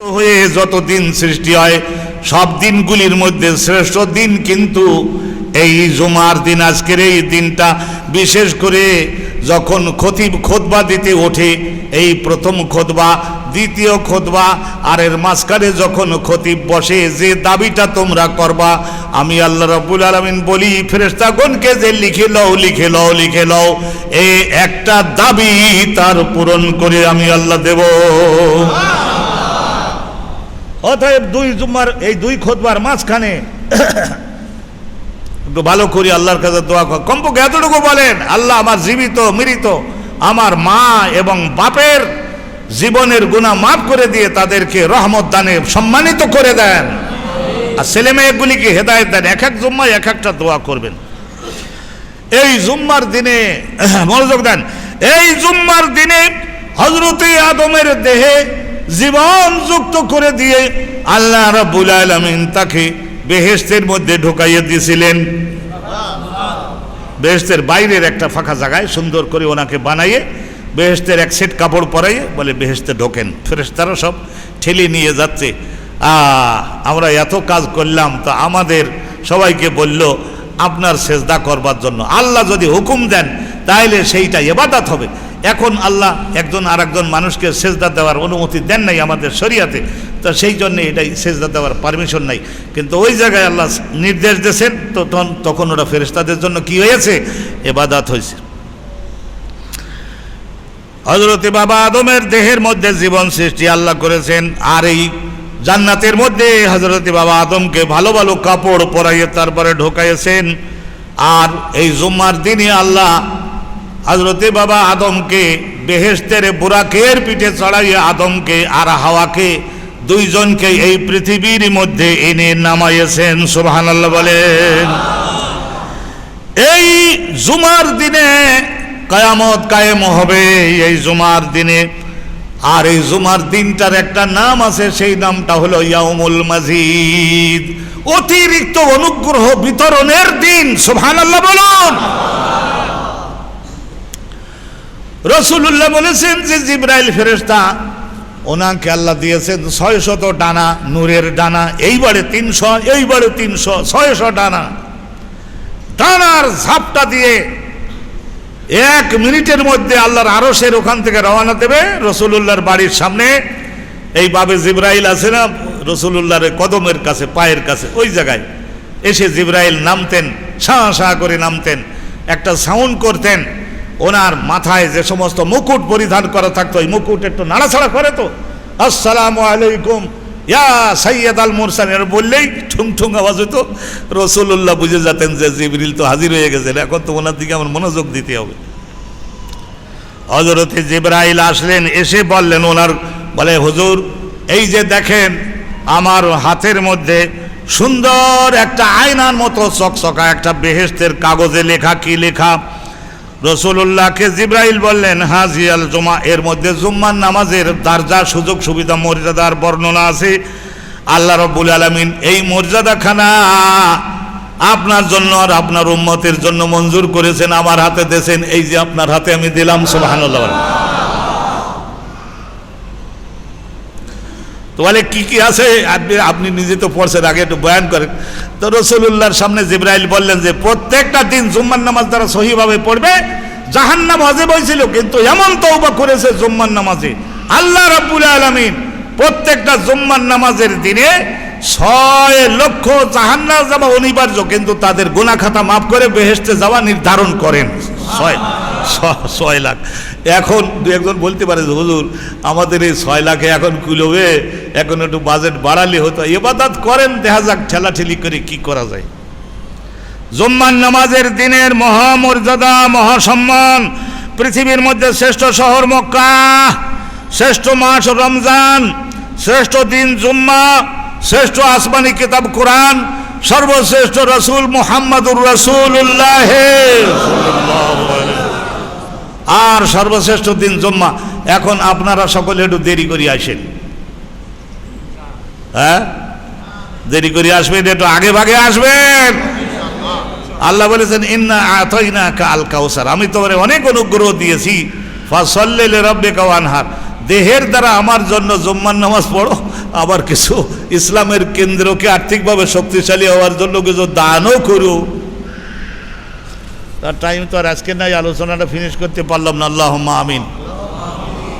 হয়ে যত দিন সৃষ্টি হয়, সব দিনগুলির মধ্যে শ্রেষ্ঠ দিন কিন্তু এই জুমার দিন। আজকের এই দিনটা বিশেষ করে যখন খতিব খোদবা দিতে ওঠে, এই প্রথম খোদবা, দ্বিতীয় খোদবা, আর এর মাঝখানে যখন খতিব বসে, যে দাবিটা তোমরা করবা, আমি আল্লাহ রাব্বুল আলামিন বলি, ফেরেশতাগণকে যে লিখে লও লিখে লও লিখে লও এই একটা দাবি তার পূরণ করে আমি আল্লাহ দেব। অতএব দুই জুম্মার, এই দুই খোদবার মাঝখানে একটু ভালো করি, আল্লাহর কাছে দোয়া কর। কমপক্ষে এতটুকু বলেন, আল্লাহ আমার জীবিত, মৃত, আমার মা এবং বাপের জীবনের গুণা মাফ করে দিয়ে তাদেরকে রহমত দানে সম্মানিত করে দেন। আর ছেলে মেয়েগুলিকে হেদায়ত দেন, এক এক জুম্মায় এক একটা দোয়া করবেন। এই জুম্মার দিনে, মনোযোগ দেন, এই জুম্মার দিনে হজরতে আদমের দেহে জীবন যুক্ত করে দিয়ে আল্লাহ রাব্বুল আলামিন তাকে বেহেশতের মধ্যে ঢোকাইয়ে দিয়েছিলেন। বেহেশতের বাইরের একটা ফাঁকা জায়গায় সুন্দর করে ওনাকে বানাইয়ে বেহেশতের এক সেট কাপড় পরাইয়ে বলে, বেহেশতে ঢোকেন। ফেরেশতারা সব ঠেলে নিয়ে যাচ্ছে। আমরা এত কাজ করলাম তো আমাদের সবাইকে বলল আপনার সেজদা করবার জন্য। আল্লাহ যদি হুকুম দেন তাহলে সেইটা এবাদাত হবে। এখন আল্লাহ একজন আর একজন মানুষকে সেজদা দেওয়ার অনুমতি দেন নাই আমাদের শরিয়াতে। তো সেই জন্য এটাই সেজদা দেওয়ার পারমিশন নাই। কিন্তু ওই জায়গায় আল্লাহ নির্দেশ দিয়েছেন, তো তখন তখন ওরা ফেরেশতাদের জন্য কি হয়েছে? এবাদাত হয়েছে। হজরতে বাবা আদমের দেহের মধ্যে জীবন সৃষ্টি আল্লাহ করেছেন, আর এই জান্নাতের মধ্যে হজরতে বাবা আদমকে ভালো ভালো কাপড় পরাইয়ে তারপরে ঢোকাইয়েছেন। আর এই জুম্মার দিনে আল্লাহ হজরতে বাবা আদমকে বেহেস্তের বুরাকের পিঠে চড়াইয়ে আদমকে আর হাওয়াকে দুইজনকে এই পৃথিবীর মধ্যে এনে নামাইয়েছেন সুবহান আল্লাহ বলেন। এই জুমার দিনে কায়ামত কায়েম হবে, এই জুমার দিনে। আর এই জুমার দিনটার একটা নাম আছে, সেই নামটা হলো ইয়াউমুল মাজিদ। অতিরিক্ত অনুগ্রহ বিতরণের দিন, সুবহানাল্লাহ বলুন। রসুল্লাহ বলেছেন যে জিব্রাইল ফেরেশতা ওনাকে আল্লাহ দিয়েছেন ছয় শত ডানা, নূরের ডানা, এইবারে তিনশো এইবারে তিনশো, ছয়শো ডানা। ডানার ঝাপটা দিয়ে এক মিনিটের মধ্যে আল্লাহর আরসের ওখান থেকে রওনা দেবে রসুলুল্লাহর বাড়ির সামনে। এই বাবে জিব্রাইল আছে না, রসুলুল্লাহর কদমের কাছে, পায়ের কাছে, ওই জায়গায়। এসে জিব্রাইল নামতেন, শাঁ শাঁ করে নামতেন, একটা সাউন্ড করতেন। ওনার মাথায় যে সমস্ত মুকুট পরিধান করা থাকতো, ওই মুকুট একটু নাড়াছাড়া করে তো। আসসালামু আলাইকুম। ইয়া সৈয়দ আল মুরসানের বললেই ঠুং ঠুং আওয়াজ হতো রসুল্লাহ বুঝে যেতেন যে জিবরিল তো হাজির হয়ে গেছেন। এখন তো ওনার দিকে আমার মনোযোগ দিতে হবে। হজরতে জিব্রাইল আসলেন, এসে বললেন ওনার, বলে, হুজুর, এই যে দেখেন, আমার হাতের মধ্যে সুন্দর একটা আয়নার মতো চকচকা, একটা বেহেস্তের কাগজে লেখা কি লেখা? রসুল্লাহকে জিব্রাইল বললেন, হাজি আল জুমা, এর মধ্যে জুম্মার নামাজের দারজা সুযোগ সুবিধা, মর্যাদার বর্ণনা আছে। আল্লাহ রব্বুল আলমিন, এই মর্যাদাখানা আপনার জন্য আর আপনার উন্মতের জন্য মঞ্জুর করেছেন, আমার হাতে দেছেন এই যে আপনার হাতে আমি দিলাম, সুবহানাল্লাহ তো বলে কি কি আছে? আপনি আপনি নিজে তো পড়ছেন, আগে একটু বয়ান করেন। তো রসুল্লাহর সামনে জিব্রাইল বললেন যে, প্রত্যেকটা দিন জুম্মার নামাজ তারা সহিভাবে পড়বে। জাহান্নাম হজে বইছিল কিন্তু এমন তৌবা করেছে জুম্মার নামাজে। আল্লাহ রাব্বুল আলামিন প্রত্যেকটা জুম্মার নামাজের দিনে ছয় লক্ষ জাহান্নাম যাওয়া অনিবার্য, কিন্তু তাদের গুনাহ খাতা মাফ করে বেহেশতে যাওয়া নির্ধারণ করেন। ছয় ছয় লাখ। এখন দু একজন বলতে পারে যে, হুজুর আমাদের এই ছয় লাখে এখন কুলোবে এখন একটু বাজেট বাড়ালে হতো। এবাদাত করেন দেখা যাক ঠেলাঠেলি করে কি করা যায়। জুম্মান নামাজের দিনের মহামর্যাদা মহাসম্মান পৃথিবীর মধ্যে শ্রেষ্ঠ শহর মক্কা শ্রেষ্ঠ মাস রমজান শ্রেষ্ঠ দিন জুম্মা শ্রেষ্ঠ আসমানি কিতাব কোরআন সর্বশ্রেষ্ঠ রসুল মুহাম্মাদুর রসুল্লাহ আর সর্বশ্রেষ্ঠ দিন জুম্মা। এখন আপনারা সকলে একটু দেরি করে আসেন। হ্যাঁ? দেরি করে আসবেন, একটু আগে ভাগে আসবেন। আল্লাহ বলেছেন, ইন্না আতইনা কা আল কাউসার। আমি তোমারে অনেক অনুগ্রহ দিয়েছি। ফাসল্লিল রব্বিকা ওয়ানহার দেহের দ্বারা আমার জন্য জুম্মার নামাজ পড়ো। আবার কিছু ইসলামের কেন্দ্রকে আর্থিকভাবে শক্তিশালী হওয়ার জন্য কিছু দানও করো। তার টাইম তো আর আজকে নাই আলোচনাটা ফিনিশ করতে পারলাম না আল্লাহ আমিন।